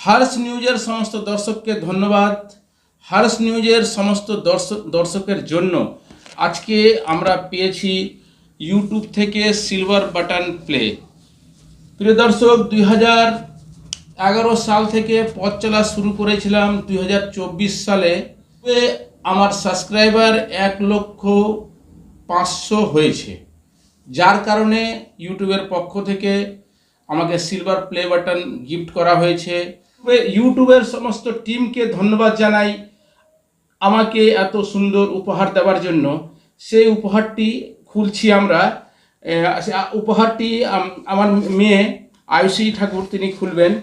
Hertz নিউজের সমস্ত দর্শককে ধন্যবাদ। হার্স নিউজের সমস্ত দর্শক দর্শকের জন্য আজকে আমরা পেয়েছি ইউটিউব থেকে সিলভার বাটন প্লে প্রিয় দর্শক, দুই এগারো সাল থেকে পথ চলা শুরু করেছিলাম দুই হাজার চব্বিশ সালে। আমার সাবস্ক্রাইবার এক লক্ষ পাঁচশো হয়েছে। যার কারণে ইউটিউবের পক্ষ থেকে আমাকে সিলভার প্লে বাটন গিফট করা হয়েছে। ইউটিউবের সমস্ত টিমকে ধন্যবাদ জানাই আমাকে এত সুন্দর উপহার দেওয়ার জন্য। সেই উপহারটি খুলছি আমরা। উপহারটি আমার মেয়ে আয়ুষী ঠাকুর তিনি খুলবেন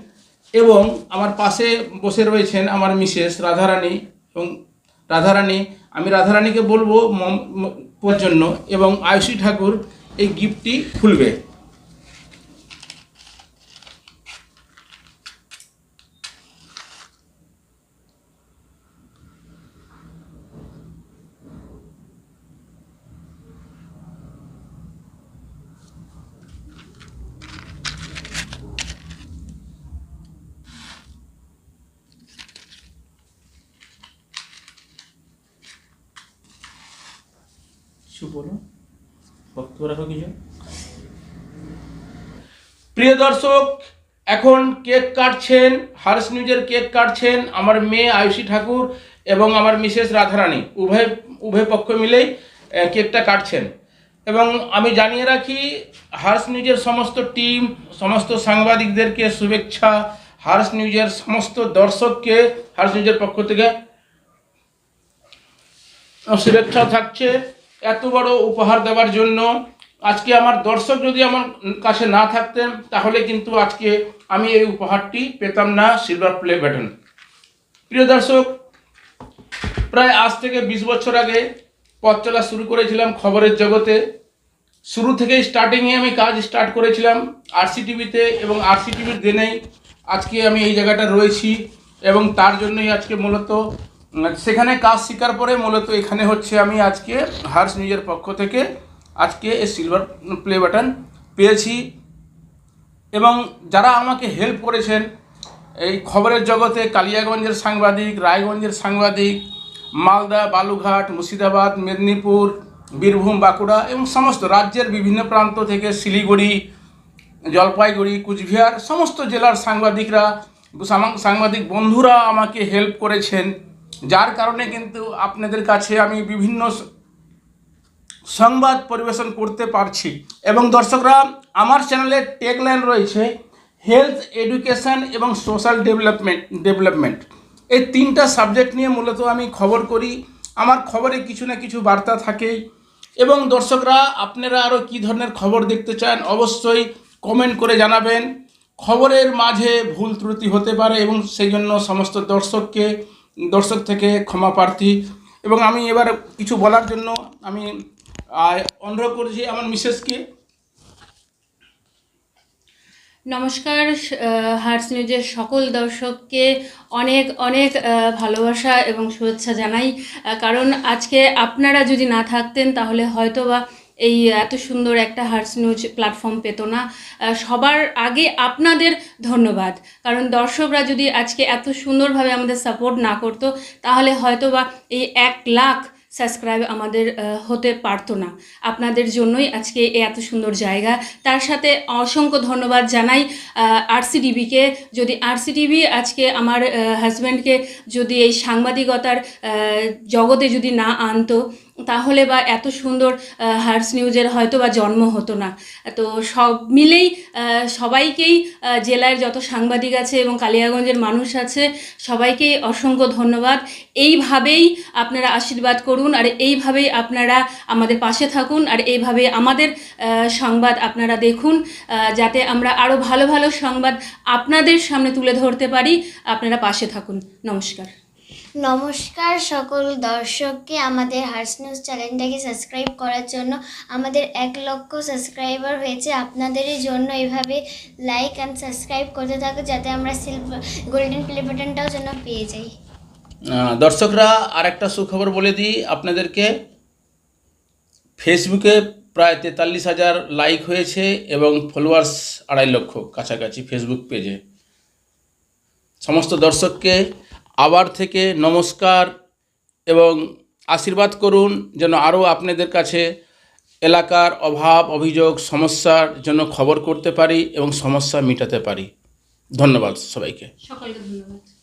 এবং আমার পাশে বসে রয়েছেন আমার মিসেস রাধারানী এবং রাধারানী, আমি রাধারানীকে বলব মম- জন্য এবং আয়ুষী ঠাকুর এই গিফটটি খুলবে। কিছু বক্তব্য রাখো কিছু। প্রিয় দর্শক, এখন কেক কাটছেন হার্স নিউজের কেক কাটছেন আমার মেয়ে আয়ুষী ঠাকুর এবং আমার মিসেস রাধারানী। উভয় উভয় পক্ষ মিলেই কেকটা কাটছেন। এবং আমি জানিয়ে রাখি হার্স নিউজের সমস্ত টিম, সমস্ত সাংবাদিকদেরকে শুভেচ্ছা। হার্স নিউজের সমস্ত দর্শককে হার্স নিউজের পক্ষ থেকে, শুভেচ্ছা থাকছে। এত বড় উপহার দেওয়ার জন্য আজকে আমার দর্শক যদি আমার কাছে না থাকতেন, তাহলে কিন্তু আজকে আমি এই উপহারটি পেতাম না সিলভার প্লে ব্যাটন প্রিয় দর্শক, প্রায় আজ থেকে বিশ বছর আগে পথ চলা শুরু করেছিলাম খবরের জগতে। শুরু থেকেই স্টার্টিংয়ে আমি কাজ স্টার্ট করেছিলাম আরসি টিভিতে এবং আরসি টিভির দিনেই আজকে আমি এই জায়গাটা রয়েছি এবং তার জন্যই আজকে মূলত সেখানে কাজ শেখার পরে মূলত এখানে হচ্ছে আমি আজকে হার্স নিজের পক্ষ থেকে আজকে এই সিলভার প্লে বাটন পেয়েছি। এবং যারা আমাকে হেল্প করেছেন, এই খবরের জগতে কালিয়াগঞ্জের সাংবাদিক, রায়গঞ্জের সাংবাদিক, মালদা, বালুঘাট, মুর্শিদাবাদ, মেদিনীপুর, বীরভূম, বাঁকুড়া এবং সমস্ত রাজ্যের বিভিন্ন প্রান্ত থেকে শিলিগুড়ি, জলপাইগুড়ি, কুচবিহার, সমস্ত জেলার সাংবাদিকরা সাংবাদিক বন্ধুরা আমাকে হেল্প করেছেন। যার কারণে কিন্তু আপনাদের কাছে আমি বিভিন্ন সংবাদ পরিবেশন করতে পারছি। এবং দর্শকরা, আমার চ্যানেলে টেকলাইন রয়েছে হেলথ এডুকেশন এবং সোশ্যাল ডেভেলপমেন্ট ডেভেলপমেন্ট এই তিনটা সাবজেক্ট নিয়ে মূলত আমি খবর করি। আমার খবরে কিছু না কিছু বার্তা থাকেই এবং দর্শকরা, আপনারা আরও কী ধরনের খবর দেখতে চান, অবশ্যই কমেন্ট করে জানাবেন। খবরের মাঝে ভুল ত্রুটি হতে পারে এবং সেই জন্য সমস্ত দর্শককে দর্শক থেকে ক্ষমা প্রার্থী। এবং আমি এবার কিছু বলার জন্য আমি অনুরোধ করছি আমার মিসেসকে। নমস্কার হার্টস নিউজের সকল দর্শককে অনেক অনেক ভালোবাসা এবং শুভেচ্ছা জানাই। কারণ আজকে আপনারা যদি না থাকতেন, তাহলে হয়তো বা এই এত সুন্দর একটা হার্স নিউজ প্ল্যাটফর্ম পেত না। সবার আগে আপনাদের ধন্যবাদ। কারণ দর্শকরা যদি আজকে এত সুন্দরভাবে আমাদের সাপোর্ট না করতো, তাহলে হয়তো বা এই এক লাখ সাবস্ক্রাইব আমাদের হতে পারতো না। আপনাদের জন্যই আজকে এত সুন্দর জায়গা। তার সাথে অসংখ্য ধন্যবাদ জানাই আরসিডিবিকে যদি আরসিডিবি আজকে আমার হাজব্যান্ডকে যদি এই সাংবাদিকতার জগতে যদি না আনতো তাহলে বা এত সুন্দর হার্স নিউজের হয়তো বা জন্ম হতো না। তো সব মিলেই সবাইকেই জেলার যত সাংবাদিক আছে এবং কালিয়াগঞ্জের মানুষ আছে সবাইকেই অসংখ্য ধন্যবাদ। এইভাবেই আপনারা আশীর্বাদ করুন আর এইভাবেই আপনারা আমাদের পাশে থাকুন আর এইভাবে আমাদের সংবাদ আপনারা দেখুন যাতে আমরা আরও ভালো ভালো সংবাদ আপনাদের সামনে তুলে ধরতে পারি। আপনারা পাশে থাকুন। নমস্কার। নমস্কার সকল দর্শককে আমাদের হার্স নিউজ চ্যানেলটাকে সাবস্ক্রাইব করার জন্য। আমাদের এক লক্ষ সাবস্ক্রাইবার হয়েছে। আপনাদেরই জন্য এভাবে লাইক অ্যান্ড সাবস্ক্রাইব করতে থাকো, যাতে আমরা সিলভার গোল্ডেন প্লে বাটনটাও যেন পেয়ে যাই। দর্শকরা, আরেকটা সুখবর বলে দিই আপনাদেরকে। ফেসবুকে প্রায় তেতাল্লিশ হাজার লাইক হয়েছে এবং ফলোয়ার্স আড়াই লক্ষ কাছাকাছি ফেসবুক পেজে সমস্ত দর্শককে আবার থেকে নমস্কার এবং আশীর্বাদ করুন যেন আরও আপনাদের কাছে এলাকার অভাব, অভিযোগ, সমস্যার জন্য খবর করতে পারি এবং সমস্যা মেটাতে পারি। ধন্যবাদ সবাইকে। সকলকে ধন্যবাদ।